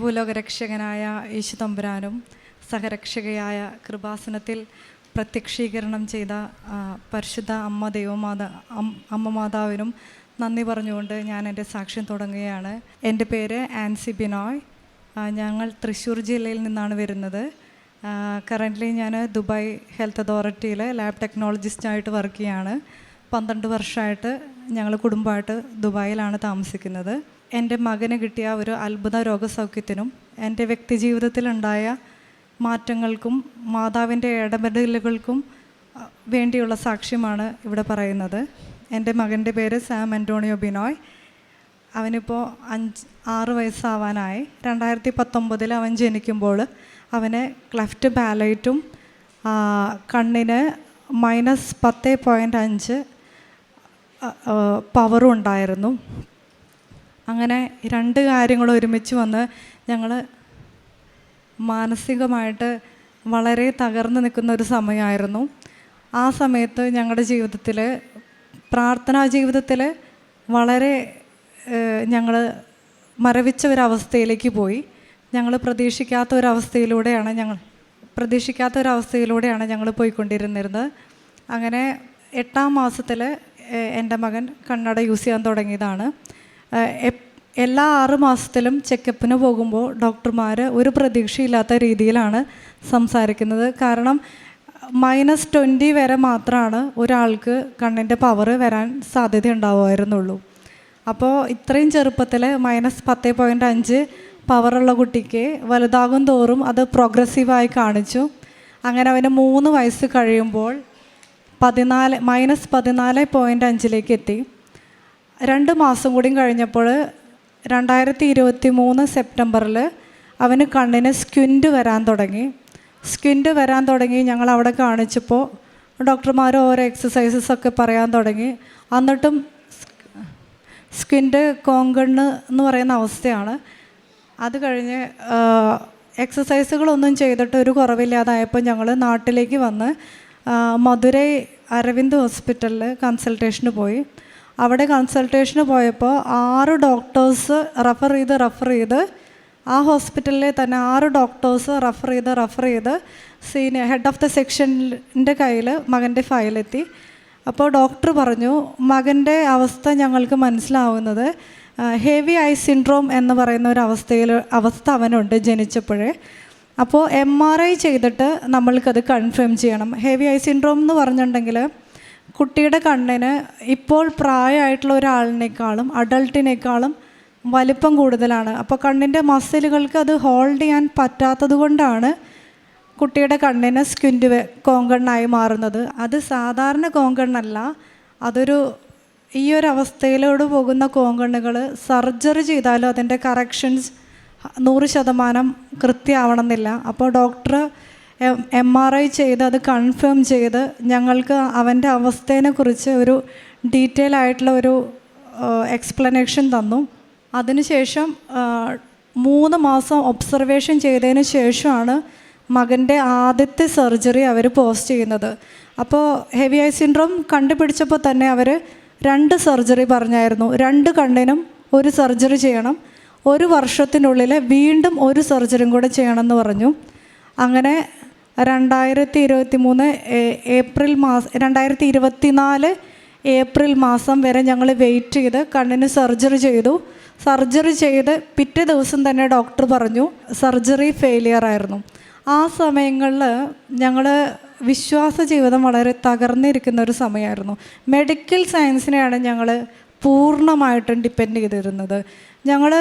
ഭൂലോകരക്ഷകനായ യേശു തമ്പുരാനും സഹരക്ഷകയായ കൃപാസനത്തിൽ പ്രത്യക്ഷീകരണം ചെയ്ത പരിശുദ്ധ അമ്മ ദൈവമാതാ അമ്മ മാതാവിനും നന്ദി പറഞ്ഞുകൊണ്ട് ഞാൻ എന്റെ സാക്ഷ്യം തുടങ്ങുകയാണ്. എന്റെ പേര് ആൻസി ബിനോയ്. ഞങ്ങൾ തൃശ്ശൂർ ജില്ലയിൽ നിന്നാണ് വരുന്നത്. കറന്റ്ലി ഞാൻ ദുബായ് ഹെൽത്ത് അതോറിറ്റിയിൽ ലാബ് ടെക്നോളജിസ്റ്റായിട്ട് വർക്ക് ചെയ്യാണ്. പന്ത്രണ്ട് വർഷമായിട്ട് ഞങ്ങൾ കുടുംബമായിട്ട് ദുബായിലാണ് താമസിക്കുന്നത്. എന്റെ മകന് കിട്ടിയ ഒരു അത്ഭുത രോഗസൗഖ്യത്തിനും എന്റെ വ്യക്തിജീവിതത്തിലുണ്ടായ മാറ്റങ്ങൾക്കും മാതാവിന്റെ ഇടപെടലുകൾക്കും വേണ്ടിയുള്ള സാക്ഷ്യമാണ് ഇവിടെ പറയുന്നത്. എന്റെ മകന്റെ പേര് സാം ആന്റോണിയോ ബിനോയ്. അവനിപ്പോൾ അഞ്ച് ആറ് വയസ്സാവാനായി. രണ്ടായിരത്തി പത്തൊമ്പതിൽ അവൻ ജനിക്കുമ്പോൾ അവന് ക്ലെഫ്റ്റ് ബാലൈറ്റും കണ്ണിന് മൈനസ് പത്ത് പോയിന്റ് അഞ്ച് പവറും ഉണ്ടായിരുന്നു. അങ്ങനെ രണ്ട് കാര്യങ്ങൾ ഒരുമിച്ച് വന്ന് ഞങ്ങൾ മാനസികമായിട്ട് വളരെ തകർന്നു നിൽക്കുന്ന ഒരു സമയമായിരുന്നു. ആ സമയത്ത് ഞങ്ങളുടെ ജീവിതത്തിൽ പ്രാർത്ഥനാ ജീവിതത്തിൽ വളരെ ഞങ്ങൾ മരവിച്ച ഒരവസ്ഥയിലേക്ക് പോയി. ഞങ്ങൾ പ്രതീക്ഷിക്കാത്ത ഒരവസ്ഥയിലൂടെയാണ് ഞങ്ങൾ പ്രതീക്ഷിക്കാത്ത ഒരവസ്ഥയിലൂടെയാണ് ഞങ്ങൾ പോയിക്കൊണ്ടിരുന്നിരുന്നത്. അങ്ങനെ എട്ടാം മാസത്തിൽ എന്റെ മകൻ കണ്ണട യൂസ് ചെയ്യാൻ തുടങ്ങിയതാണ്. എല്ലാ ആറ് മാസത്തിലും ചെക്കപ്പിന് പോകുമ്പോൾ ഡോക്ടർമാർ ഒരു പ്രതീക്ഷയില്ലാത്ത രീതിയിലാണ് സംസാരിക്കുന്നത്. കാരണം മൈനസ് ട്വന്റി വരെ മാത്രമാണ് ഒരാൾക്ക് കണ്ണിന്റെ പവർ വരാൻ സാധ്യത ഉണ്ടാവുമായിരുന്നുള്ളൂ അപ്പോൾ ഇത്രയും ചെറുപ്പത്തിൽ മൈനസ് പത്ത് പോയിന്റ് അഞ്ച് പവറുള്ള കുട്ടിക്ക് വലുതാകും തോറും അത് പ്രോഗ്രസീവായി കാണിച്ചു. അങ്ങനെ അവന് മൂന്ന് വയസ്സ് കഴിയുമ്പോൾ പതിനാല് മൈനസ് പതിനാല് പോയിന്റ് അഞ്ചിലേക്ക് എത്തി. രണ്ട് മാസം കൂടി കഴിഞ്ഞപ്പോൾ രണ്ടായിരത്തി ഇരുപത്തി മൂന്ന് സെപ്റ്റംബറിൽ അവന് കണ്ണിന് സ്ക്വിൻഡ് വരാൻ തുടങ്ങി. സ്ക്വിൻഡ് വരാൻ തുടങ്ങി. ഞങ്ങൾ അവിടെ കാണിച്ചപ്പോൾ ഡോക്ടർമാർ ഓരോ എക്സസൈസസ് ഒക്കെ പറയാൻ തുടങ്ങി. എന്നിട്ടും സ്ക്വിൻഡ് കോങ്കണ്ണ് എന്ന് പറയുന്ന അവസ്ഥയാണ്. അത് കഴിഞ്ഞ് എക്സസൈസുകളൊന്നും ചെയ്തിട്ട് ഒരു കുറവില്ലാതായപ്പോൾ ഞങ്ങൾ നാട്ടിലേക്ക് വന്ന് മധുരൈ അരവിന്ദ് ഹോസ്പിറ്റലിൽ കൺസൾട്ടേഷന് പോയി. അവിടെ കൺസൾട്ടേഷന് പോയപ്പോൾ ആറ് ഡോക്ടേഴ്സ് റെഫർ ചെയ്ത് റെഫർ ചെയ്ത് ആ ഹോസ്പിറ്റലിലെ തന്നെ ആറ് ഡോക്ടേഴ്സ് റെഫർ ചെയ്ത് റെഫർ ചെയ്ത് സീനിയർ ഹെഡ് ഓഫ് ദ സെക്ഷന്റെ കയ്യിൽ മകന്റെ ഫയലെത്തി അപ്പോൾ ഡോക്ടർ പറഞ്ഞു മകന്റെ അവസ്ഥ ഞങ്ങൾക്ക് മനസ്സിലാവുന്നത് ഹെവി ഐ സിൻഡ്രോം എന്ന് പറയുന്ന ഒരു അവസ്ഥയിൽ അവസ്ഥ അവനുണ്ട് ജനിച്ചപ്പോഴേ. അപ്പോൾ എം ആർ ഐ ചെയ്തിട്ട് നമ്മൾക്കത് കൺഫേം ചെയ്യണം. ഹെവി ഐ സിൻഡ്രോം എന്ന് പറഞ്ഞിട്ടുണ്ടെങ്കിൽ കുട്ടിയുടെ കണ്ണിന് ഇപ്പോൾ പ്രായമായിട്ടുള്ള ഒരാളിനേക്കാളും അഡൾട്ടിനേക്കാളും വലിപ്പം കൂടുതലാണ്. അപ്പോൾ കണ്ണിന്റെ മസിലുകൾക്ക് അത് ഹോൾഡ് ചെയ്യാൻ പറ്റാത്തത് കൊണ്ടാണ് കുട്ടിയുടെ കണ്ണിന് സ്ക്വിന്റ് കോങ്കണ്ണായി മാറുന്നത്. അത് സാധാരണ കോങ്കണ്ണല്ല. അതൊരു ഈ ഒരു അവസ്ഥയിലോട് പോകുന്ന കോങ്കണ്ണുകൾ സർജറി ചെയ്താലും അതിന്റെ കറക്ഷൻസ് നൂറ് ശതമാനം കൃത്യമാവണമെന്നില്ല അപ്പോൾ ഡോക്ടർ എം ആർ ഐ ചെയ്ത് അത് കൺഫേം ചെയ്ത് ഞങ്ങൾക്ക് അവന്റെ അവസ്ഥേനെക്കുറിച്ച് ഒരു ഡീറ്റെയിൽ ആയിട്ടുള്ള ഒരു എക്സ്പ്ലനേഷൻ തന്നു. അതിനുശേഷം മൂന്ന് മാസം ഒബ്സർവേഷൻ ചെയ്തതിന് ശേഷമാണ് മകന്റെ ആദ്യത്തെ സർജറി അവർ പോസ്റ്റ് ചെയ്യുന്നത്. അപ്പോൾ ഹെവി ഐ സിൻഡ്രോം കണ്ടുപിടിച്ചപ്പോൾ തന്നെ അവർ രണ്ട് സർജറി പറഞ്ഞായിരുന്നു. രണ്ട് കണ്ണിനും ഒരു സർജറി ചെയ്യണം. ഒരു വർഷത്തിനുള്ളിൽ വീണ്ടും ഒരു സർജറിയും കൂടെ ചെയ്യണമെന്ന് പറഞ്ഞു. അങ്ങനെ രണ്ടായിരത്തി ഇരുപത്തി മൂന്ന് ഏപ്രിൽ മാസം രണ്ടായിരത്തി ഏപ്രിൽ മാസം വരെ ഞങ്ങൾ വെയിറ്റ് ചെയ്ത് കണ്ണിന് സർജറി ചെയ്തു. സർജറി ചെയ്ത് പിറ്റേ ദിവസം തന്നെ ഡോക്ടർ പറഞ്ഞു സർജറി ഫെയിലിയർ ആയിരുന്നു. ആ സമയങ്ങളിൽ ഞങ്ങൾ വിശ്വാസ ജീവിതം വളരെ തകർന്നിരിക്കുന്ന ഒരു സമയമായിരുന്നു. മെഡിക്കൽ സയൻസിനെയാണ് ഞങ്ങൾ പൂർണമായിട്ടും ഡിപ്പെൻഡ് ചെയ്തിരുന്നത്. ഞങ്ങൾ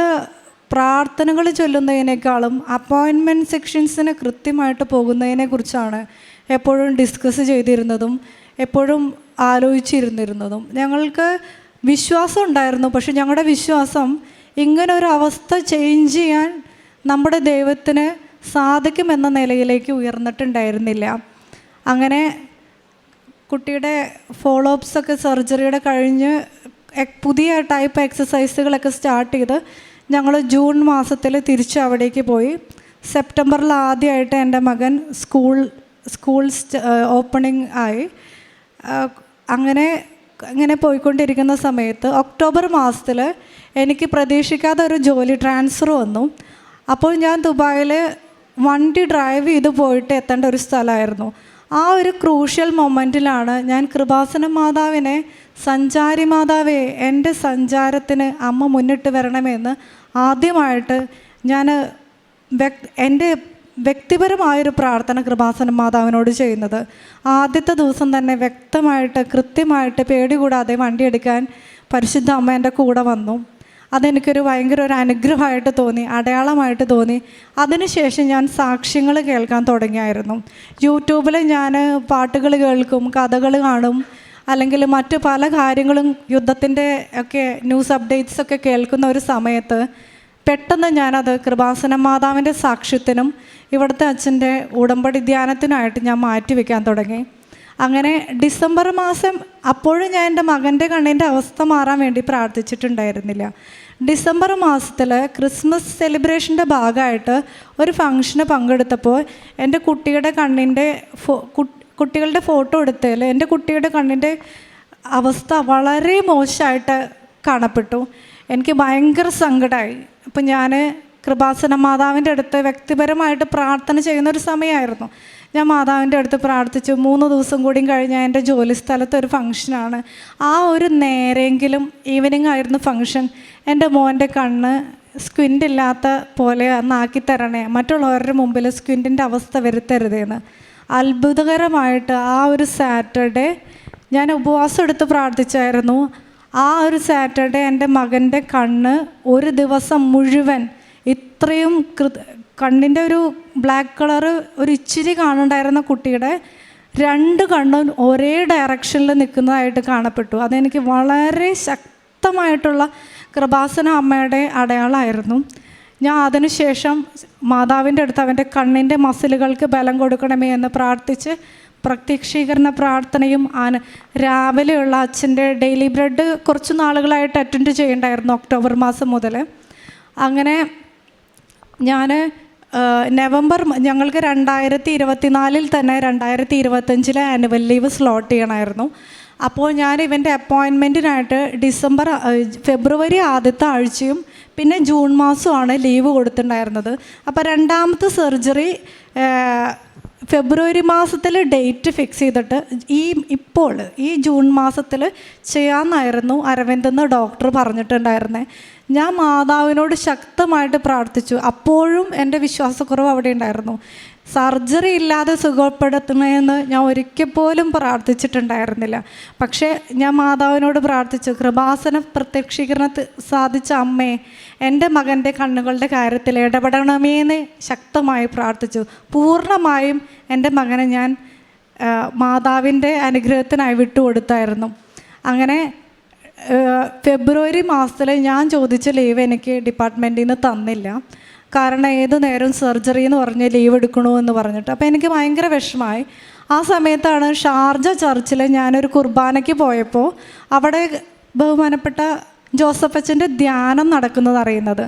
പ്രാർത്ഥനകൾ ചൊല്ലുന്നതിനേക്കാളും അപ്പോയിൻമെന്റ് സെക്ഷൻസിന് കൃത്യമായിട്ട് പോകുന്നതിനെ കുറിച്ചാണ് എപ്പോഴും ഡിസ്കസ് ചെയ്തിരുന്നതും എപ്പോഴും ആലോചിച്ചിരുന്നിരുന്നതും. ഞങ്ങൾക്ക് വിശ്വാസം ഉണ്ടായിരുന്നു പക്ഷെ ഞങ്ങളുടെ വിശ്വാസം ഇങ്ങനെ ഒരു അവസ്ഥ ചേഞ്ച് ചെയ്യാൻ നമ്മുടെ ദൈവത്തിന് സാധിക്കുമെന്ന നിലയിലേക്ക് ഉയർന്നിട്ടുണ്ടായിരുന്നില്ല. അങ്ങനെ കുട്ടിയുടെ ഫോളോ അപ്സ് ഒക്കെ സർജറിയുടെ കഴിഞ്ഞ് പുതിയ ടൈപ്പ് എക്സസൈസുകളൊക്കെ സ്റ്റാർട്ട് ചെയ്ത് ഞങ്ങൾ ജൂൺ മാസത്തിൽ തിരിച്ച് അവിടേക്ക് പോയി. സെപ്റ്റംബറിൽ ആദ്യമായിട്ട് എന്റെ മകൻ സ്കൂൾ സ്കൂൾ ഓപ്പണിംഗ് ആയി. അങ്ങനെ ഇങ്ങനെ പോയിക്കൊണ്ടിരിക്കുന്ന സമയത്ത് ഒക്ടോബർ മാസത്തിൽ എനിക്ക് പ്രതീക്ഷിക്കാതെ ഒരു ജോലി ട്രാൻസ്ഫർ വന്നു. അപ്പോൾ ഞാൻ ദുബായിൽ വണ്ടി ഡ്രൈവ് ചെയ്ത് പോയിട്ട് എത്തേണ്ട ഒരു സ്ഥലമായിരുന്നു. ആ ഒരു ക്രൂഷ്യൽ മൊമെന്റിലാണ് ഞാൻ കൃപാസന മാതാവിനെ സഞ്ചാരി മാതാവേ എന്റെ സഞ്ചാരത്തിന് അമ്മ മുന്നിട്ട് വരണമെന്ന് ആദ്യമായിട്ട് ഞാൻ എന്റെ വ്യക്തിപരമായൊരു പ്രാർത്ഥന കൃപാസന മാതാവിനോട് ചെയ്യുന്നത്. ആദ്യത്തെ ദിവസം തന്നെ വ്യക്തമായിട്ട് കൃത്യമായിട്ട് പേടി കൂടാതെ വണ്ടിയെടുക്കാൻ പരിശുദ്ധ അമ്മ എന്റെ കൂടെ വന്നു. അതെനിക്കൊരു ഭയങ്കര ഒരു അനുഗ്രഹമായിട്ട് തോന്നി അടയാളമായിട്ട് തോന്നി. അതിനുശേഷം ഞാൻ സാക്ഷ്യങ്ങൾ കേൾക്കാൻ തുടങ്ങിയായിരുന്നു. യൂട്യൂബിൽ ഞാൻ പാട്ടുകൾ കേൾക്കും കഥകൾ കാണും അല്ലെങ്കിൽ മറ്റ് പല കാര്യങ്ങളും യുദ്ധത്തിന്റെ ഒക്കെ ന്യൂസ് അപ്ഡേറ്റ്സ് ഒക്കെ കേൾക്കുന്ന ഒരു സമയത്ത് പെട്ടെന്ന് ഞാനത് കൃപാസന മാതാവിന്റെ സാക്ഷ്യത്തിനും ഇവിടുത്തെ അച്ഛന്റെ ഉടമ്പടി ധ്യാനത്തിനായിട്ട് ഞാൻ മാറ്റിവെക്കാൻ തുടങ്ങി. അങ്ങനെ ഡിസംബർ മാസം അപ്പോഴും ഞാൻ എന്റെ മകന്റെ കണ്ണിന്റെ അവസ്ഥ മാറാൻ വേണ്ടി പ്രാർത്ഥിച്ചിട്ടുണ്ടായിരുന്നില്ല. ഡിസംബർ മാസത്തിൽ ക്രിസ്മസ് സെലിബ്രേഷന്റെ ഭാഗമായിട്ട് ഒരു ഫംഗ്ഷന് പങ്കെടുത്തപ്പോൾ എന്റെ കുട്ടിയുടെ കണ്ണിന്റെ ഫോ കുട്ടികളുടെ ഫോട്ടോ എടുത്തതിൽ എന്റെ കുട്ടിയുടെ കണ്ണിന്റെ അവസ്ഥ വളരെ മോശമായിട്ട് കാണപ്പെട്ടു. എനിക്ക് ഭയങ്കര സങ്കടമായി. അപ്പം ഞാൻ കൃപാസന മാതാവിന്റെ അടുത്ത് വ്യക്തിപരമായിട്ട് പ്രാർത്ഥന ചെയ്യുന്ന ഒരു സമയമായിരുന്നു. ഞാൻ മാതാവിന്റെ അടുത്ത് പ്രാർത്ഥിച്ചു. മൂന്ന് ദിവസം കൂടിയും കഴിഞ്ഞ് എന്റെ ജോലി സ്ഥലത്ത് ഒരു ഫംഗ്ഷനാണ്. ആ ഒരു നേരെങ്കിലും ഈവനിങ് ആയിരുന്നു ഫംഗ്ഷൻ. എന്റെ മോന്റെ കണ്ണ് സ്ക്വിന്റ് ഇല്ലാത്ത പോലെ അന്നാക്കി തരണേ. മറ്റുള്ളവരുടെ മുമ്പിൽ സ്ക്വിന്റിന്റെ അവസ്ഥ വരുത്തരുതേന്ന്. അത്ഭുതകരമായിട്ട് ആ ഒരു സാറ്റർഡേ ഞാൻ ഉപവാസം എടുത്ത് പ്രാർത്ഥിച്ചായിരുന്നു. ആ ഒരു സാറ്റർഡേ എന്റെ മകന്റെ കണ്ണ് ഒരു ദിവസം മുഴുവൻ ഇത്രയും കൃ കണ്ണിന്റെ ഒരു ബ്ലാക്ക് കളറ് ഒരു ഇച്ചിരി കാണുണ്ടായിരുന്ന കുട്ടിയുടെ രണ്ട് കണ്ണും ഒരേ ഡയറക്ഷനിൽ നിൽക്കുന്നതായിട്ട് കാണപ്പെട്ടു. അതെനിക്ക് വളരെ ശക്തമായിട്ടുള്ള കൃപാസന അമ്മയുടെ അടയാളമായിരുന്നു ഞാൻ അതിനുശേഷം മാതാവിന്റെ അടുത്ത് അവന്റെ കണ്ണിന്റെ മസിലുകൾക്ക് ബലം കൊടുക്കണമേ എന്ന് പ്രാർത്ഥിച്ച് പ്രത്യക്ഷീകരണ പ്രാർത്ഥനയും ആന രാവിലെയുള്ള അച്ഛന്റെ ഡെയിലി ബ്രെഡ് കുറച്ച് നാളുകളായിട്ട് അറ്റൻഡ് ചെയ്യണ്ടായിരുന്നു ഒക്ടോബർ മാസം മുതൽ അങ്ങനെ ഞാൻ നവംബർ ഞങ്ങൾക്ക് രണ്ടായിരത്തി ഇരുപത്തിനാലിൽ തന്നെ രണ്ടായിരത്തി ഇരുപത്തഞ്ചിലെ ആനുവൽ ലീവ് സ്ലോട്ട് ചെയ്യണമായിരുന്നു. അപ്പോൾ ഞാൻ ഇവന്റെ അപ്പോയിൻമെന്റിനായിട്ട് ഡിസംബർ ഫെബ്രുവരി ആദ്യത്തെ ആഴ്ചയും പിന്നെ ജൂൺ മാസമാണ് ലീവ് കൊടുത്തിട്ടുണ്ടായിരുന്നത്. അപ്പോൾ രണ്ടാമത്തെ സർജറി ഫെബ്രുവരി മാസത്തിൽ ഡേറ്റ് ഫിക്സ് ചെയ്തിട്ട് ഈ ഇപ്പോൾ ഈ ജൂൺ മാസത്തിൽ ചെയ്യാമെന്നായിരുന്നു അരവിന്ദ് എന്ന് ഡോക്ടർ പറഞ്ഞിട്ടുണ്ടായിരുന്നേ. ഞാൻ മാതാവിനോട് ശക്തമായിട്ട് പ്രാർത്ഥിച്ചു. അപ്പോഴും എന്റെ വിശ്വാസക്കുറവ് അവിടെ ഉണ്ടായിരുന്നു. സർജറി ഇല്ലാതെ സുഖപ്പെടുത്തണമെന്ന് ഞാൻ ഒരിക്കൽ പോലും പ്രാർത്ഥിച്ചിട്ടുണ്ടായിരുന്നില്ല. പക്ഷേ ഞാൻ മാതാവിനോട് പ്രാർത്ഥിച്ചു കൃപാസന പ്രത്യക്ഷീകരണത്തിൽ സാധിച്ച അമ്മേ എന്റെ മകന്റെ കണ്ണുകളുടെ കാര്യത്തിൽ ഇടപെടണമേന്ന് ശക്തമായി പ്രാർത്ഥിച്ചു. പൂർണമായും എന്റെ മകനെ ഞാൻ മാതാവിന്റെ അനുഗ്രഹത്തിനായി വിട്ടുകൊടുത്തായിരുന്നു. അങ്ങനെ ഫെബ്രുവരി മാസത്തിൽ ഞാൻ ചോദിച്ച ലീവ് എനിക്ക് ഡിപ്പാർട്ട്മെന്റിൽ നിന്ന് തന്നില്ല. കാരണം ഏത് നേരം സർജറി എന്ന് പറഞ്ഞ് ലീവ് എടുക്കണോ എന്ന് പറഞ്ഞിട്ട്. അപ്പോൾ എനിക്ക് ഭയങ്കര വിഷമമായി. ആ സമയത്താണ് ഷാർജ ചർച്ചിൽ ഞാനൊരു കുർബാനയ്ക്ക് പോയപ്പോൾ അവിടെ ബഹുമാനപ്പെട്ട ജോസഫ് അച്ഛന്റെ ധ്യാനം നടക്കുന്നത് അറിയുന്നത്.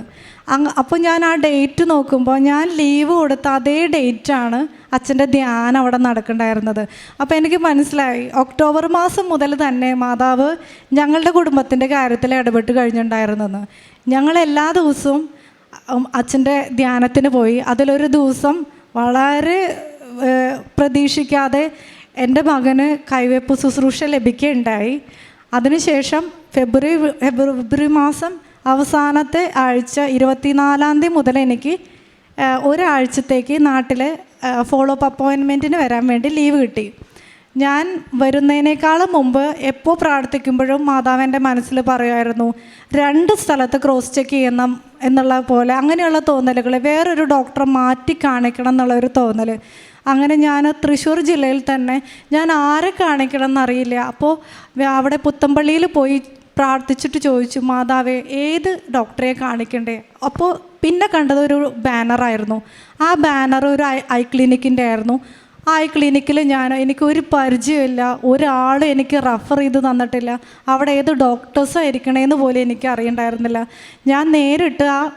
അങ്ങ് അപ്പോൾ ഞാൻ ആ ഡേറ്റ് നോക്കുമ്പോൾ ഞാൻ ലീവ് കൊടുത്ത അതേ ഡേറ്റാണ് അച്ഛന്റെ ധ്യാനം അവിടെ നടക്കണ്ടായിരുന്നത്. അപ്പോൾ എനിക്ക് മനസ്സിലായി ഒക്ടോബർ മാസം മുതൽ തന്നെ മാതാവ് ഞങ്ങളുടെ കുടുംബത്തിന്റെ കാര്യത്തിൽ ഇടപെട്ട് കഴിഞ്ഞിട്ടുണ്ടായിരുന്നെന്ന് ഞങ്ങൾ എല്ലാ ദിവസവും അച്ഛന്റെ ധ്യാനത്തിന് പോയി. അതിലൊരു ദിവസം വളരെ പ്രതീക്ഷിക്കാതെ എന്റെ മകന് കൈവയ്പ് ശുശ്രൂഷ ലഭിക്കുകയുണ്ടായി. അതിനുശേഷം ഫെബ്രുവരി ഫെബ്രുവരി മാസം അവസാനത്തെ ആഴ്ച ഇരുപത്തിനാലാം തീയതി മുതൽ എനിക്ക് ഒരാഴ്ചത്തേക്ക് നാട്ടിൽ ഫോളോ അപ്പ് അപ്പോയിൻമെന്റിന് വരാൻ വേണ്ടി ലീവ് കിട്ടി. ഞാൻ വരുന്നതിനേക്കാളും മുമ്പ് എപ്പോൾ പ്രാർത്ഥിക്കുമ്പോഴും മാതാവ് എന്റെ മനസ്സിൽ പറയുമായിരുന്നു രണ്ട് സ്ഥലത്ത് ക്രോസ് ചെക്ക് ചെയ്യണം എന്നുള്ള പോലെ. അങ്ങനെയുള്ള തോന്നലുകൾ വേറൊരു ഡോക്ടറെ മാറ്റി കാണിക്കണം എന്നുള്ള ഒരു തോന്നൽ അങ്ങനെ ഞാൻ തൃശ്ശൂർ ജില്ലയിൽ തന്നെ ഞാൻ ആരെ കാണിക്കണം എന്നറിയില്ല. അപ്പോൾ അവിടെ പുത്തമ്പള്ളിയിൽ പോയി പ്രാർത്ഥിച്ചിട്ട് ചോദിച്ചു മാതാവേ ഏത് ഡോക്ടറെ കാണിക്കണ്ടേ? അപ്പോൾ പിന്നെ കണ്ടത് ഒരു ബാനറായിരുന്നു ആ ബാനർ ഒരു ഐ ക്ലിനിക്കിന്റെ ആയിരുന്നു. ആ ക്ലിനിക്കിൽ ഞാൻ എനിക്ക് ഒരു പരിചയമില്ല. ഒരാൾ എനിക്ക് റഫർ ചെയ്ത് തന്നിട്ടില്ല. അവിടെ ഏത് ഡോക്ടേഴ്സാണ് പോലും എനിക്ക് അറിയണ്ടായിരുന്നില്ല. ഞാൻ നേരിട്ട് ആ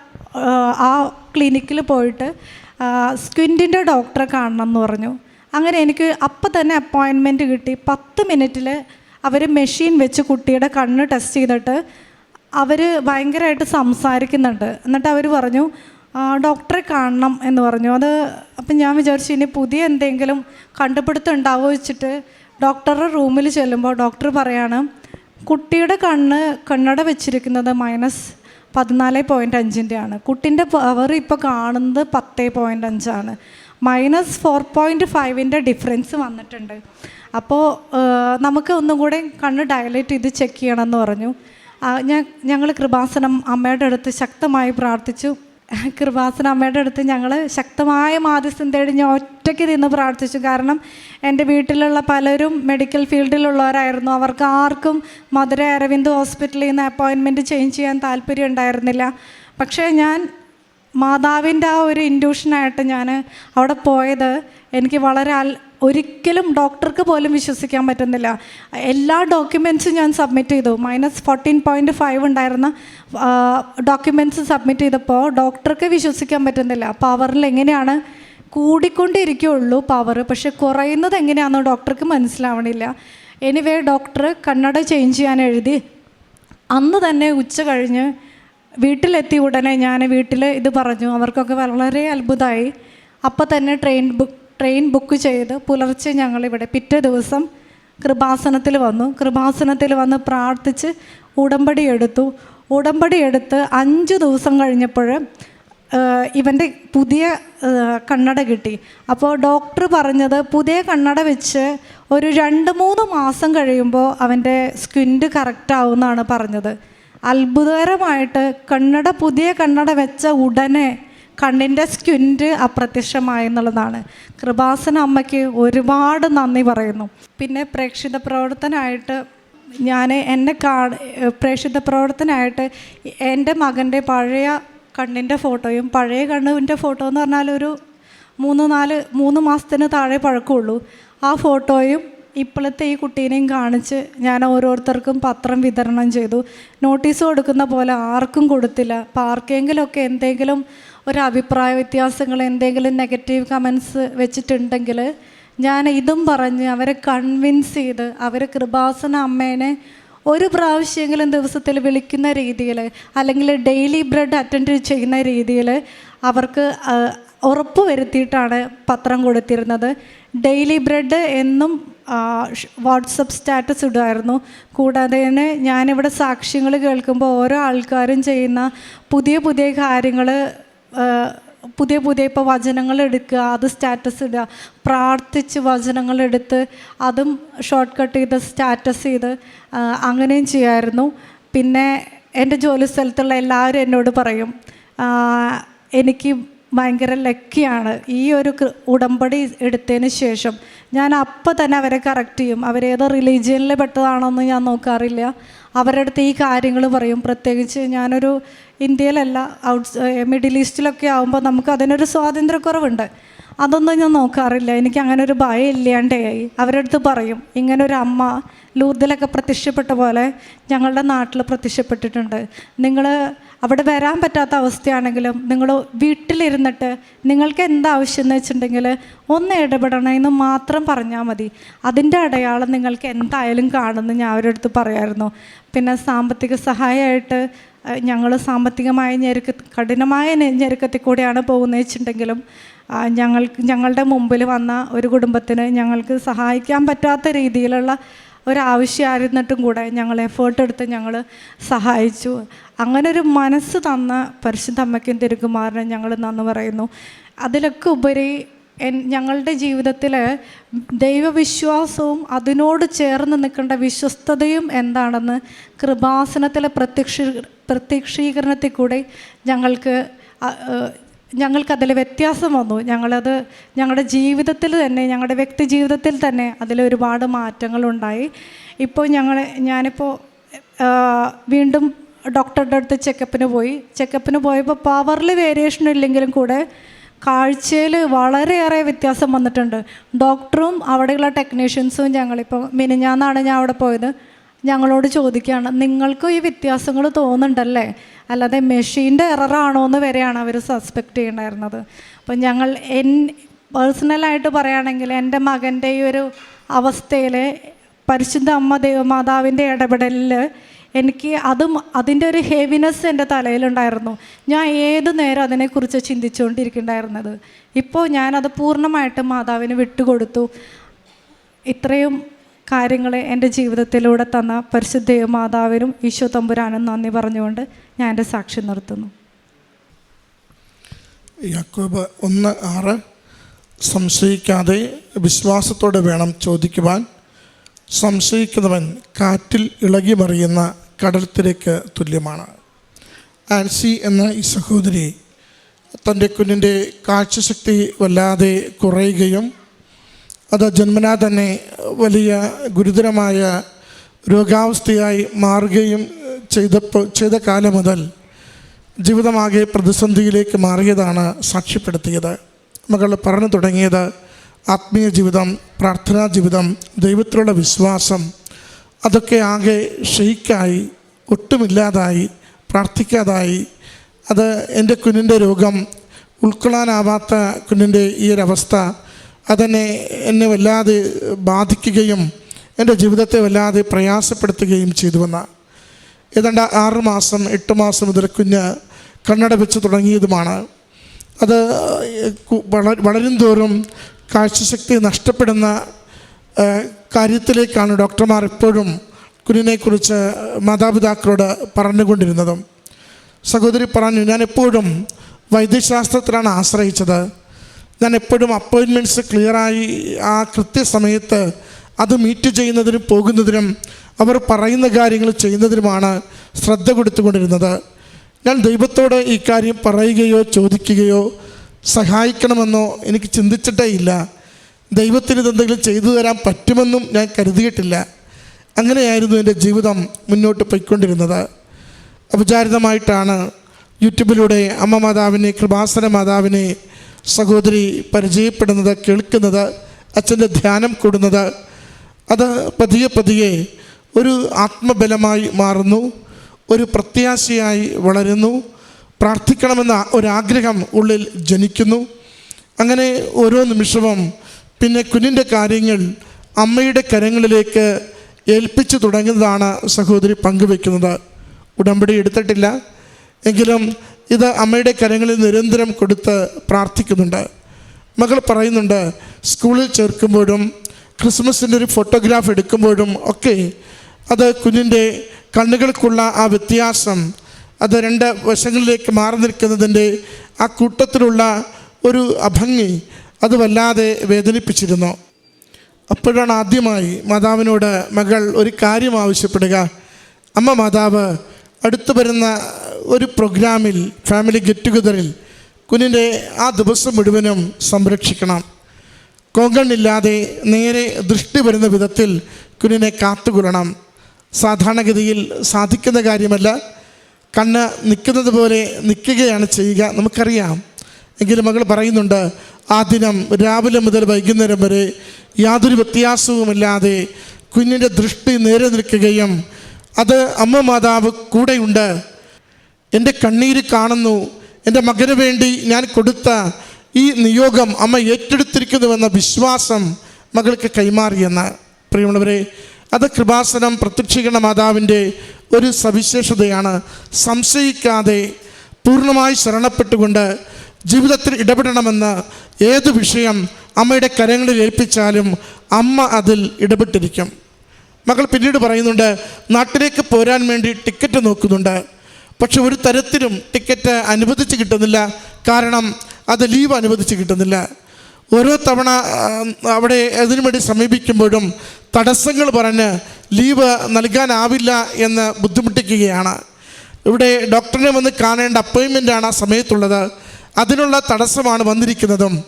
ആ, ക്ലിനിക്കിൽ പോയിട്ട് സ്ക്വിന്റിന്റെ ഡോക്ടറെ കാണണം എന്ന് പറഞ്ഞു. അങ്ങനെ എനിക്ക് അപ്പം തന്നെ അപ്പോയിൻമെന്റ് കിട്ടി. പത്ത് മിനിറ്റിൽ അവർ മെഷീൻ വെച്ച് കുട്ടിയുടെ കണ്ണ് ടെസ്റ്റ് ചെയ്തിട്ട് അവർ ഭയങ്കരമായിട്ട് സംസാരിക്കുന്നുണ്ട്. എന്നിട്ട് അവർ പറഞ്ഞു ഡോക്ടറെ കാണണം എന്ന് പറഞ്ഞു. അത് അപ്പം ഞാൻ വിചാരിച്ചു ഇനി പുതിയ എന്തെങ്കിലും കണ്ടുപിടുത്തം ഉണ്ടാവുമോ വെച്ചിട്ട് ഡോക്ടറുടെ റൂമിൽ ചെല്ലുമ്പോൾ ഡോക്ടർ പറയാണ് കുട്ടിയുടെ കണ്ണ് കണ്ണട വെച്ചിരിക്കുന്നത് മൈനസ് പതിനാല് പോയിന്റ് അഞ്ചിന്റെ ആണ്. കുട്ടിന്റെ പവർ ഇപ്പോൾ കാണുന്നത് പത്ത് പോയിന്റ് അഞ്ചാണ് മൈനസ് ഫോർ പോയിന്റ് ഫൈവിന്റെ ഡിഫറൻസ് വന്നിട്ടുണ്ട്. അപ്പോൾ നമുക്ക് ഒന്നും കൂടെ കണ്ണ് ഡയലേറ്റ് ചെയ്ത് ചെക്ക് ചെയ്യണമെന്ന് പറഞ്ഞു. ഞാൻ ഞങ്ങൾ കൃപാസനം അമ്മയുടെ അടുത്ത് ശക്തമായി പ്രാർത്ഥിച്ചു. കൃപാസന അമ്മയുടെ അടുത്ത് ഞങ്ങൾ ശക്തമായ മാധ്യസ്ഥം തേടി ഞാൻ ഒറ്റയ്ക്ക് നിന്ന് പ്രാർത്ഥിച്ചു. കാരണം എന്റെ വീട്ടിലുള്ള പലരും മെഡിക്കൽ ഫീൽഡിലുള്ളവരായിരുന്നു അവർക്ക് ആർക്കും മധുര അരവിന്ദ് ഹോസ്പിറ്റലിൽ നിന്ന് അപ്പോയിൻമെന്റ് ചേഞ്ച് ചെയ്യാൻ താല്പര്യം ഉണ്ടായിരുന്നില്ല. പക്ഷേ ഞാൻ മാതാവിന്റെ ആ ഒരു ഇൻഡ്യൂഷനായിട്ട് ഞാൻ അവിടെ പോയത് എനിക്ക് വളരെ ഒരിക്കലും ഡോക്ടർക്ക് പോലും വിശ്വസിക്കാൻ പറ്റുന്നില്ല. എല്ലാ ഡോക്യുമെന്റ്സും ഞാൻ സബ്മിറ്റ് ചെയ്തു. മൈനസ് ഫോർട്ടീൻ പോയിന്റ് ഫൈവ് ഉണ്ടായിരുന്ന ഡോക്യുമെന്റ്സ് സബ്മിറ്റ് ചെയ്തപ്പോൾ ഡോക്ടർക്ക് വിശ്വസിക്കാൻ പറ്റുന്നില്ല. പവറിൽ എങ്ങനെയാണ് കൂടിക്കൊണ്ടിരിക്കുകയുള്ളൂ പവർ പക്ഷെ കുറയുന്നത് എങ്ങനെയാണെന്ന് ഡോക്ടർക്ക് മനസ്സിലാവണില്ല. എനിവേ ഡോക്ടർ കണ്ണട ചേഞ്ച് ചെയ്യാൻ എഴുതി. അന്ന് തന്നെ ഉച്ച കഴിഞ്ഞ് വീട്ടിലെത്തി ഉടനെ ഞാൻ വീട്ടിൽ ഇത് പറഞ്ഞു. അവർക്കൊക്കെ വളരെ അത്ഭുതമായി. അപ്പോൾ തന്നെ ട്രെയിൻ ബുക്ക് ട്രെയിൻ ബുക്ക് ചെയ്ത് പുലർച്ചെ ഞങ്ങളിവിടെ പിറ്റേ ദിവസം കൃപാസനത്തിൽ വന്നു. കൃപാസനത്തിൽ വന്ന് പ്രാർത്ഥിച്ച് ഉടമ്പടി എടുത്തു. ഉടമ്പടി എടുത്ത് അഞ്ച് ദിവസം കഴിഞ്ഞപ്പോൾ ഇവന്റെ പുതിയ കണ്ണട കിട്ടി. അപ്പോൾ ഡോക്ടർ പറഞ്ഞത് പുതിയ കണ്ണട വെച്ച് ഒരു രണ്ട് മൂന്ന് മാസം കഴിയുമ്പോൾ അവന്റെ സ്കിൻഡ് കറക്റ്റ് ആവുമെന്നാണ് പറഞ്ഞത്. അത്ഭുതകരമായിട്ട് കണ്ണട പുതിയ കണ്ണട വെച്ച ഉടനെ കണ്ണിന്റെ സ്ക്വിന്റ് അപ്രത്യക്ഷമായി എന്നുള്ളതാണ് കൃപാസന അമ്മയ്ക്ക് ഒരുപാട് നന്ദി പറയുന്നു. പിന്നെ പ്രേക്ഷിത പ്രവർത്തനമായിട്ട് ഞാൻ എന്നെ കാ പ്രേക്ഷിത പ്രവർത്തനമായിട്ട് എന്റെ മകന്റെ പഴയ കണ്ണിന്റെ ഫോട്ടോയും പഴയ കണ്ണിന്റെ ഫോട്ടോ എന്ന് പറഞ്ഞാൽ ഒരു മൂന്ന് നാല് മൂന്ന് മാസത്തിന് താഴെ പഴക്കമുള്ളൂ. ആ ഫോട്ടോയും ഇപ്പോഴത്തെ ഈ കുട്ടീനെയും കാണിച്ച് ഞാൻ ഓരോരുത്തർക്കും പത്രം വിതരണം ചെയ്തു. നോട്ടീസ് കൊടുക്കുന്ന പോലെ ആർക്കും കൊടുത്തില്ല. അപ്പോൾ ആർക്കെങ്കിലുമൊക്കെ എന്തെങ്കിലും ഒരു അഭിപ്രായ വ്യത്യാസങ്ങൾ എന്തെങ്കിലും നെഗറ്റീവ് കമൻസ് വെച്ചിട്ടുണ്ടെങ്കിൽ ഞാൻ ഇതും പറഞ്ഞ് അവരെ കൺവിൻസ് ചെയ്ത് അവർ കൃപാസന അമ്മേനെ ഒരു പ്രാവശ്യമെങ്കിലും ദിവസത്തിൽ വിളിക്കുന്ന രീതിയിൽ അല്ലെങ്കിൽ ഡെയിലി ബ്രെഡ് അറ്റൻഡ് ചെയ്യുന്ന രീതിയിൽ അവർക്ക് ഉറപ്പ് വരുത്തിയിട്ടാണ് പത്രം കൊടുത്തിരുന്നത്. ഡെയിലി ബ്രെഡ് എന്നും വാട്സപ്പ് സ്റ്റാറ്റസ് ഇടുമായിരുന്നു. കൂടാതെ തന്നെ ഞാനിവിടെ സാക്ഷ്യങ്ങൾ കേൾക്കുമ്പോൾ ഓരോ ആൾക്കാരും ചെയ്യുന്ന പുതിയ പുതിയ കാര്യങ്ങൾ പുതിയ പുതിയ ഇപ്പോൾ വചനങ്ങൾ എടുക്കുക അത് സ്റ്റാറ്റസ് ഇടുക പ്രാർത്ഥിച്ച് വചനങ്ങൾ എടുത്ത് അതും ഷോർട്ട് കട്ട് ചെയ്ത് സ്റ്റാറ്റസ് ചെയ്ത് അങ്ങനെയും ചെയ്യായിരുന്നു. പിന്നെ എന്റെ ജോലി സ്ഥലത്തുള്ള എല്ലാവരും എന്നോട് പറയും എനിക്ക് ഭയങ്കര ലക്കിയാണ് ഈ ഒരു ഉടമ്പടി എടുത്തതിന് ശേഷം ഞാൻ അപ്പം തന്നെ അവരെ കറക്റ്റ് ചെയ്യും. അവരേത് റിലീജിയനിൽ പെട്ടതാണോന്ന് ഞാൻ നോക്കാറില്ല. അവരുടെ അടുത്ത് ഈ കാര്യങ്ങൾ പറയും. പ്രത്യേകിച്ച് ഞാനൊരു ഇന്ത്യയിലല്ല ഔട്ട് മിഡിൽ ഈസ്റ്റിലൊക്കെ ആകുമ്പോൾ നമുക്ക് അതിനൊരു സ്വാതന്ത്ര്യക്കുറവുണ്ട്. അതൊന്നും ഞാൻ നോക്കാറില്ല. എനിക്ക് അങ്ങനെ ഒരു ഭയം ഇല്ലാണ്ടായി അവരുടെ അടുത്ത് പറയും. ഇങ്ങനെ ഒരു അമ്മ ലൂർദിലൊക്കെ പ്രത്യക്ഷപ്പെട്ട പോലെ ഞങ്ങളുടെ നാട്ടിൽ പ്രത്യക്ഷപ്പെട്ടിട്ടുണ്ട്. നിങ്ങൾ അവിടെ വരാൻ പറ്റാത്ത അവസ്ഥയാണെങ്കിലും നിങ്ങൾ വീട്ടിലിരുന്നിട്ട് നിങ്ങൾക്ക് എന്താവശ്യം എന്ന് വെച്ചിട്ടുണ്ടെങ്കിൽ ഒന്ന് ഇടപെടണമെന്ന് മാത്രം പറഞ്ഞാൽ മതി. അതിന്റെ അടയാളം നിങ്ങൾക്ക് എന്തായാലും കാണുമെന്ന് ഞാൻ അവരുടെ അടുത്ത് പറയായിരുന്നു. പിന്നെ സാമ്പത്തിക സഹായമായിട്ട് ഞങ്ങൾ സാമ്പത്തികമായ ഞെരുക്ക കഠിനമായ ഞെരുക്കത്തിൽ കൂടെയാണ് പോകുന്നത് വെച്ചിട്ടുണ്ടെങ്കിലും ഞങ്ങൾക്ക് ഞങ്ങളുടെ മുമ്പിൽ വന്ന ഒരു കുടുംബത്തിന് ഞങ്ങൾക്ക് സഹായിക്കാൻ പറ്റാത്ത രീതിയിലുള്ള ഒരാവശ്യമായിരുന്നിട്ടും കൂടെ ഞങ്ങൾ എഫേർട്ട് എടുത്ത് ഞങ്ങൾ സഹായിച്ചു. അങ്ങനെ ഒരു മനസ്സ് തന്ന പരിശുദ്ധ അമ്മയ്ക്കും തിരുക്കുമാറിനും ഞങ്ങൾ നന്ദി പറയുന്നു. അതിലൊക്കെ ഉപരി ഞങ്ങളുടെ ജീവിതത്തിൽ ദൈവവിശ്വാസവും അതിനോട് ചേർന്ന് നിൽക്കേണ്ട വിശ്വസ്തതയും എന്താണെന്ന് കൃപാസനത്തിലെ പ്രത്യക്ഷ പ്രത്യക്ഷീകരണത്തിൽ കൂടെ ഞങ്ങൾക്ക് ഞങ്ങൾക്കതിൽ വ്യത്യാസം വന്നു. ഞങ്ങളത് ഞങ്ങളുടെ ജീവിതത്തിൽ തന്നെ ഞങ്ങളുടെ വ്യക്തി ജീവിതത്തിൽ തന്നെ അതിൽ ഒരുപാട് മാറ്റങ്ങളുണ്ടായി ഇപ്പോൾ ഞങ്ങൾ ഞാനിപ്പോൾ വീണ്ടും ഡോക്ടറുടെ അടുത്ത് ചെക്കപ്പിന് പോയി. ചെക്കപ്പിന് പോയപ്പോൾ പവറിൽ വേരിയേഷൻ ഇല്ലെങ്കിലും കൂടെ കാഴ്ചയിൽ വളരെയേറെ വ്യത്യാസം വന്നിട്ടുണ്ട്. ഡോക്ടറും അവിടെയുള്ള ടെക്നീഷ്യൻസും ഞങ്ങളിപ്പോൾ മിനിഞ്ഞാന്നാണ് ഞാൻ അവിടെ പോയത്. ഞങ്ങളോട് ചോദിക്കുകയാണ് നിങ്ങൾക്കും ഈ വ്യത്യാസങ്ങൾ തോന്നുന്നുണ്ടല്ലേ? അല്ലാതെ മെഷീന്റെ എററാണോ എന്ന് വരെയാണ് അവർ സസ്പെക്റ്റ് ചെയ്യണ്ടായിരുന്നത്. അപ്പം ഞങ്ങൾ എൻ പേഴ്സണലായിട്ട് പറയുകയാണെങ്കിൽ എന്റെ മകന്റെ ഈ ഒരു അവസ്ഥയിൽ പരിശുദ്ധ അമ്മ ദേവമാതാവിന്റെ ഇടപെടലിൽ എനിക്ക് അതും അതിന്റെ ഒരു ഹെവിനെസ് എന്റെ തലയിലുണ്ടായിരുന്നു. ഞാൻ ഏത് നേരം അതിനെക്കുറിച്ച് ചിന്തിച്ചുകൊണ്ടിരിക്കുന്നുണ്ടായിരുന്നത്? ഇപ്പോൾ ഞാനത് പൂർണമായിട്ട് മാതാവിന് വിട്ടുകൊടുത്തു. ഇത്രയും കാര്യങ്ങൾ എന്റെ ജീവിതത്തിലൂടെ തന്ന പരിശുദ്ധ മാതാവിനും ഈശോ തമ്പുരാനും നന്ദി പറഞ്ഞുകൊണ്ട് ഞാൻ എന്റെ സാക്ഷി നിർത്തുന്നു. യാക്കോബ് ഒന്ന് ആറ് സംശയിക്കാതെ വിശ്വാസത്തോടെ വേണം ചോദിക്കുവാൻ. സംശയിക്കുന്നവൻ കാറ്റിൽ ഇളകി മറിയുന്ന കടൽത്തിരക്ക് തുല്യമാണ്. ആൻസി എന്ന ഈ സഹോദരി തന്റെ കുഞ്ഞിന്റെ കാഴ്ചശക്തി വല്ലാതെ കുറയുകയും അത് ജന്മനാ തന്നെ വലിയ ഗുരുതരമായ രോഗാവസ്ഥയായി മാറുകയും ചെയ്തപ്പോൾ ചെയ്ത കാലം മുതൽ ജീവിതമാകെ പ്രതിസന്ധിയിലേക്ക് മാറിയതാണ് സാക്ഷ്യപ്പെടുത്തിയത്. മകൾ പറഞ്ഞു തുടങ്ങിയത് ആത്മീയ ജീവിതം പ്രാർത്ഥനാ ജീവിതം ദൈവത്തിലുള്ള വിശ്വാസം അതൊക്കെ ആകെ ഷെയ്ക്കായി ഒട്ടുമില്ലാതായി പ്രാർത്ഥിക്കാതായി. അത് എന്റെ കുഞ്ഞിന്റെ രോഗം ഉൾക്കൊള്ളാനാവാത്ത കുഞ്ഞിന്റെ ഈ ഒരവസ്ഥ അതെന്നെ എന്നെ വല്ലാതെ ബാധിക്കുകയും എന്റെ ജീവിതത്തെ വല്ലാതെ പ്രയാസപ്പെടുത്തുകയും ചെയ്തുവെന്ന ഏതാണ്ട് ആറ് മാസം എട്ട് മാസം മുതൽ കുഞ്ഞ് കണ്ണട വെച്ച് തുടങ്ങിയതുമാണ്. അത് വളരും തോറും കാഴ്ചശക്തി നഷ്ടപ്പെടുന്ന കാര്യത്തിലേക്കാണ് ഡോക്ടർമാർ എപ്പോഴും കുഞ്ഞിനെക്കുറിച്ച് മാതാപിതാക്കളോട് പറഞ്ഞുകൊണ്ടിരുന്നതും. സഹോദരി പറഞ്ഞു ഞാൻ എപ്പോഴും വൈദ്യശാസ്ത്രത്തിലാണ് ആശ്രയിച്ചത്. ഞാൻ എപ്പോഴും അപ്പോയിൻമെന്റ്സ് ക്ലിയറായി ആ കൃത്യസമയത്ത് അത് മീറ്റ് ചെയ്യുന്നതിനും പോകുന്നതിനും അവർ പറയുന്ന കാര്യങ്ങൾ ചെയ്യുന്നതിനുമാണ് ശ്രദ്ധ കൊടുത്തുകൊണ്ടിരുന്നത്. ഞാൻ ദൈവത്തോട് ഈ കാര്യം പറയുകയോ ചോദിക്കുകയോ സഹായിക്കണമെന്നോ എനിക്ക് ചിന്തിച്ചിട്ടേ ഇല്ല. ദൈവത്തിന് ഇതെന്തെങ്കിലും ചെയ്തു തരാൻ പറ്റുമെന്നും ഞാൻ കരുതിയിട്ടില്ല. അങ്ങനെയായിരുന്നു എന്റെ ജീവിതം മുന്നോട്ട് പോയിക്കൊണ്ടിരുന്നത്. അവിചാരിതമായിട്ടാണ് യൂട്യൂബിലൂടെ അമ്മ മാതാവിനെ കൃപാസന മാതാവിനെ സഹോദരി പരിചയപ്പെടുന്നത് കേൾക്കുന്നത് അച്ഛന്റെ ധ്യാനം കൂടുന്നത് അത് പതിയെ പതിയെ ഒരു ആത്മബലമായി മാറുന്നു ഒരു പ്രത്യാശയായി വളരുന്നു പ്രാർത്ഥിക്കണമെന്ന ഒരാഗ്രഹം ഉള്ളിൽ ജനിക്കുന്നു. അങ്ങനെ ഓരോ നിമിഷവും പിന്നെ കുഞ്ഞിന്റെ കാര്യങ്ങൾ അമ്മയുടെ കരങ്ങളിലേക്ക് ഏൽപ്പിച്ചു തുടങ്ങുന്നതാണ് സഹോദരി പങ്കുവെക്കുന്നത് ഉടമ്പടി എടുത്തിട്ടില്ല. എങ്കിലും ഇത് അമ്മയുടെ കരങ്ങളിൽ നിരന്തരം കൊടുത്ത് പ്രാർത്ഥിക്കുന്നുണ്ട്. മകൾ പറയുന്നുണ്ട് സ്കൂളിൽ ചേർക്കുമ്പോഴും ക്രിസ്മസിന്റെ ഒരു ഫോട്ടോഗ്രാഫ് എടുക്കുമ്പോഴും ഒക്കെ അത് കുഞ്ഞിന്റെ കണ്ണുകൾക്കുള്ള ആ വ്യത്യാസം അത് രണ്ട് വശങ്ങളിലേക്ക് മാറി നിൽക്കുന്നതിന്റെ ആ കൂട്ടത്തിലുള്ള ഒരു അഭംഗി അത് വല്ലാതെ വേദനിപ്പിച്ചിരുന്നു. അപ്പോഴാണ് ആദ്യമായി മാതാവിനോട് മകൾ ഒരു കാര്യം ആവശ്യപ്പെടുക. അമ്മ മാതാവ് അടുത്തു വരുന്ന ഒരു പ്രോഗ്രാമിൽ ഫാമിലി ഗെറ്റ് ടുഗദറിൽ കുഞ്ഞിന്റെ ആ ദിവസം മുഴുവനും സംരക്ഷിക്കണം. കൊങ്കണ്ണില്ലാതെ നേരെ ദൃഷ്ടി വരുന്ന വിധത്തിൽ കുഞ്ഞിനെ കാത്തുകൊള്ളണം. സാധാരണഗതിയിൽ സാധിക്കുന്ന കാര്യമല്ല. കണ്ണ് നിൽക്കുന്നത് പോലെ നിൽക്കുകയാണ് ചെയ്യുക. നമുക്കറിയാം. എങ്കിലും മകൾ പറയുന്നുണ്ട് ആ ദിനം രാവിലെ മുതൽ വൈകുന്നേരം വരെ യാതൊരു വ്യത്യാസവുമില്ലാതെ കുഞ്ഞിന്റെ ദൃഷ്ടി നേരെ നിൽക്കുകയും അത് അമ്മ മാതാവ് കൂടെയുണ്ട്. എന്റെ കണ്ണീര് കാണുന്നു. എന്റെ മകന് വേണ്ടി ഞാൻ കൊടുത്ത ഈ നിയോഗം അമ്മ ഏറ്റെടുത്തിരിക്കുന്നുവെന്ന വിശ്വാസം മകൾക്ക് കൈമാറിയെന്ന്. പ്രിയമുള്ളവരെ അത് കൃപാസനം പ്രത്യക്ഷീകരണ മാതാവിന്റെ ഒരു സവിശേഷതയാണ്. സംശയിക്കാതെ പൂർണമായി ശരണപ്പെട്ടുകൊണ്ട് ജീവിതത്തിൽ ഇടപെടണമെന്ന് ഏത് വിഷയം അമ്മയുടെ കരങ്ങളിൽ ഏൽപ്പിച്ചാലും അമ്മ അതിൽ ഇടപെട്ടിരിക്കും. മകൾ പിന്നീട് പറയുന്നുണ്ട് നാട്ടിലേക്ക് പോരാൻ വേണ്ടി ടിക്കറ്റ് നോക്കുന്നുണ്ട്. പക്ഷെ ഒരു തരത്തിലും ടിക്കറ്റ് അനുവദിച്ച് കിട്ടുന്നില്ല. കാരണം അത് ലീവ് അനുവദിച്ച് കിട്ടുന്നില്ല. ഓരോ തവണ അവിടെ അതിനു വേണ്ടി സമീപിക്കുമ്പോഴും തടസ്സങ്ങൾ പറഞ്ഞ് ലീവ് നൽകാനാവില്ല എന്ന് ബുദ്ധിമുട്ടിക്കുകയാണ്. ഇവിടെ ഡോക്ടറിനെ വന്ന് കാണേണ്ട അപ്പോയിൻമെന്റാണ് ആ സമയത്തുള്ളത്. അതിനുള്ള തടസ്സമാണ് വന്നിരിക്കുന്നതും.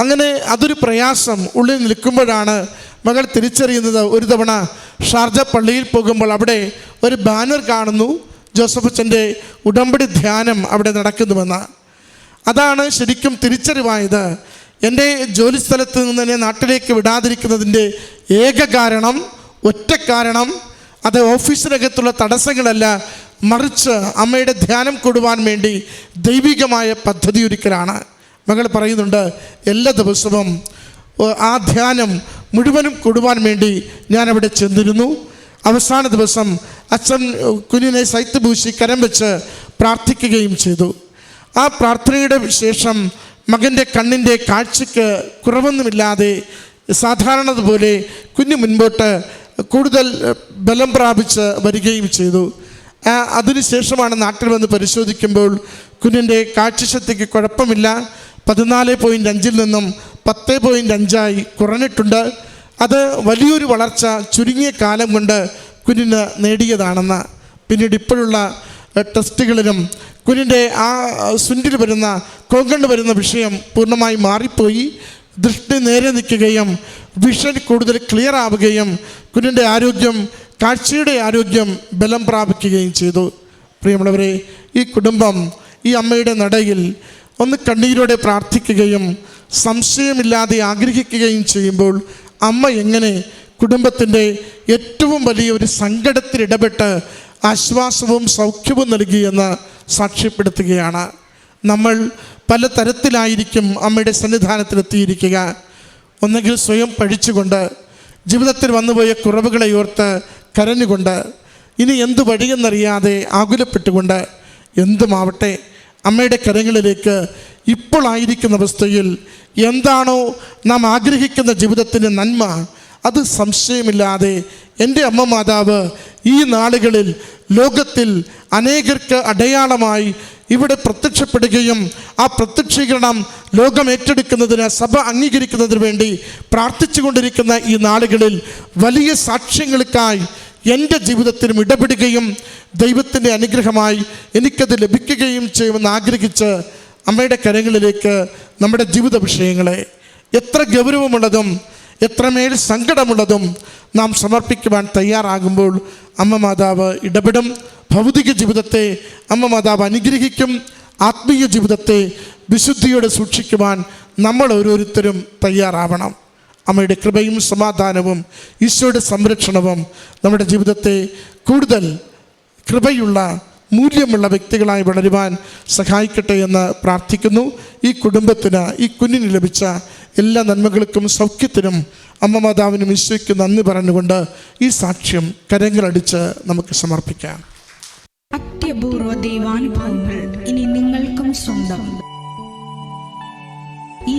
അങ്ങനെ അതൊരു പ്രയാസം ഉള്ളിൽ നിൽക്കുമ്പോഴാണ് മകൾ തിരിച്ചറിയുന്നത്. ഒരു തവണ ഷാർജ പള്ളിയിൽ പോകുമ്പോൾ അവിടെ ഒരു ബാനർ കാണുന്നു. ജോസഫ് അച്ഛന്റെ ഉടമ്പടി ധ്യാനം അവിടെ നടക്കുന്നുവെന്ന്. അതാണ് ശരിക്കും തിരിച്ചറിവായത്. എന്റെ ജോലിസ്ഥലത്ത് നിന്ന് എന്നെ നാട്ടിലേക്ക് വിടാതിരിക്കുന്നതിന്റെ ഏക കാരണം ഒറ്റ കാരണം അത് ഓഫീസിനകത്തുള്ള തടസ്സങ്ങളല്ല. മറിച്ച് അമ്മയുടെ ധ്യാനം കൊടുവാൻ വേണ്ടി ദൈവികമായ പദ്ധതി ഒരുക്കലാണ് മകൾ പറയുന്നുണ്ട് എല്ലാ ദിവസവും ആ ധ്യാനം മുഴുവനും കൊടുവാൻ വേണ്ടി ഞാൻ അവിടെ ചെന്നിരുന്നു. അവസാന ദിവസം അച്ഛൻ കുഞ്ഞിനെ സൈത്ത് പൂശി കരം വെച്ച് പ്രാർത്ഥിക്കുകയും ചെയ്തു. ആ പ്രാർത്ഥനയുടെ ശേഷം മകന്റെ കണ്ണിന്റെ കാഴ്ചയ്ക്ക് കുറവൊന്നുമില്ലാതെ സാധാരണതുപോലെ പോലെ കുഞ്ഞ് മുൻപോട്ട് കൂടുതൽ ബലം പ്രാപിച്ച് വരികയും ചെയ്തു. അതിനുശേഷമാണ് നാട്ടിൽ വന്ന് പരിശോധിക്കുമ്പോൾ കുഞ്ഞിന്റെ കാഴ്ചശക്തിക്ക് കുഴപ്പമില്ല. പതിനാല് പോയിന്റ് അഞ്ചിൽ നിന്നും പത്ത് പോയിന്റ് അഞ്ചായി കുറഞ്ഞിട്ടുണ്ട്. അത് വലിയൊരു വളർച്ച ചുരുങ്ങിയ കാലം കൊണ്ട് കുഞ്ഞിന് നേടിയതാണെന്ന് പിന്നീട് ഇപ്പോഴുള്ള ടെസ്റ്റുകളിലും കുഞ്ഞിന്റെ ആ സുൻഡിൽ വരുന്ന കോങ്കണ്ട് വരുന്ന വിഷയം പൂർണമായി മാറിപ്പോയി. ദൃഷ്ടി നേരെ നിൽക്കുകയും വിഷൻ കൂടുതൽ ക്ലിയർ ആവുകയും കുഞ്ഞിന്റെ ആരോഗ്യം കാഴ്ചയുടെ ആരോഗ്യം ബലം പ്രാപിക്കുകയും ചെയ്തു. പ്രിയമുള്ളവരെ ഈ കുടുംബം ഈ അമ്മയുടെ നടയിൽ ഒന്ന് കണ്ണീരോടെ പ്രാർത്ഥിക്കുകയും സംശയമില്ലാതെ ആഗ്രഹിക്കുകയും ചെയ്യുമ്പോൾ അമ്മ എങ്ങനെ കുടുംബത്തിന്റെ ഏറ്റവും വലിയ ഒരു സങ്കടത്തിൽ ഇടപെട്ട് ആശ്വാസവും സൗഖ്യവും നൽകിയെന്ന് സാക്ഷ്യപ്പെടുത്തുകയാണ്. നമ്മൾ പല തരത്തിലായിരിക്കും അമ്മയുടെ സന്നിധാനത്തിലെത്തിയിരിക്കുക. ഒന്നുകിൽ സ്വയം പഴിച്ചുകൊണ്ട് ജീവിതത്തിൽ വന്നുപോയ കുറവുകളെ ഓർത്ത് കരഞ്ഞുകൊണ്ട് ഇനി എന്ത് വഴിയെന്നറിയാതെ ആകുലപ്പെട്ടുകൊണ്ട് എന്തുമാവട്ടെ അമ്മയുടെ കരങ്ങളിലേക്ക് ഇപ്പോഴായിരിക്കുന്ന അവസ്ഥയിൽ എന്താണോ നാം ആഗ്രഹിക്കുന്ന ജീവിതത്തിന്റെ നന്മ അത് സംശയമില്ലാതെ എന്റെ അമ്മ മാതാവ് ഈ നാളുകളിൽ ലോകത്തിൽ അനേകർക്ക് അടയാളമായി ഇവിടെ പ്രത്യക്ഷപ്പെടുകയും ആ പ്രത്യക്ഷീകരണം ലോകം ഏറ്റെടുക്കുന്നതിന് സഭ അംഗീകരിക്കുന്നതിന് വേണ്ടി പ്രാർത്ഥിച്ചുകൊണ്ടിരിക്കുന്ന ഈ നാളുകളിൽ വലിയ സാക്ഷ്യങ്ങൾക്കായി എന്റെ ജീവിതത്തിലും ഇടപെടുകയും ദൈവത്തിന്റെ അനുഗ്രഹമായി എനിക്കത് ലഭിക്കുകയും ചെയ്യുമെന്ന് ആഗ്രഹിച്ച് അമ്മയുടെ കരങ്ങളിലേക്ക് നമ്മുടെ ജീവിത വിഷയങ്ങളെ എത്ര ഗൗരവമുള്ളതും എത്രമേൽ സങ്കടമുള്ളതും നാം സമർപ്പിക്കുവാൻ തയ്യാറാകുമ്പോൾ അമ്മ മാതാവ് ഇടപെടും. ഭൗതിക ജീവിതത്തെ അമ്മ മാതാവ് അനുഗ്രഹിക്കും. ആത്മീയ ജീവിതത്തെ വിശുദ്ധിയോടെ സൂക്ഷിക്കുവാൻ നമ്മൾ ഓരോരുത്തരും തയ്യാറാവണം. അമ്മയുടെ കൃപയും സമാധാനവും ഈശോയുടെ സംരക്ഷണവും നമ്മുടെ ജീവിതത്തെ കൂടുതൽ കൃപയുള്ള മൂല്യമുള്ള വ്യക്തികളായി വളരുവാൻ സഹായിക്കട്ടെ എന്ന് പ്രാർത്ഥിക്കുന്നു. ഈ കുടുംബത്തിന് ഈ കുഞ്ഞിന് ലഭിച്ച എല്ലാ നന്മകൾക്കും സൗഖ്യത്തിനും അമ്മ മാതാവിനും ഈശോയ്ക്ക് നന്ദി പറഞ്ഞുകൊണ്ട് ഈ സാക്ഷ്യം കരങ്ങളടിച്ച് നമുക്ക് സമർപ്പിക്കാം. അത്യപൂർവ ദൈവാനുഭവങ്ങൾ ഇനി നിങ്ങൾക്കും സ്വന്തം. ഈ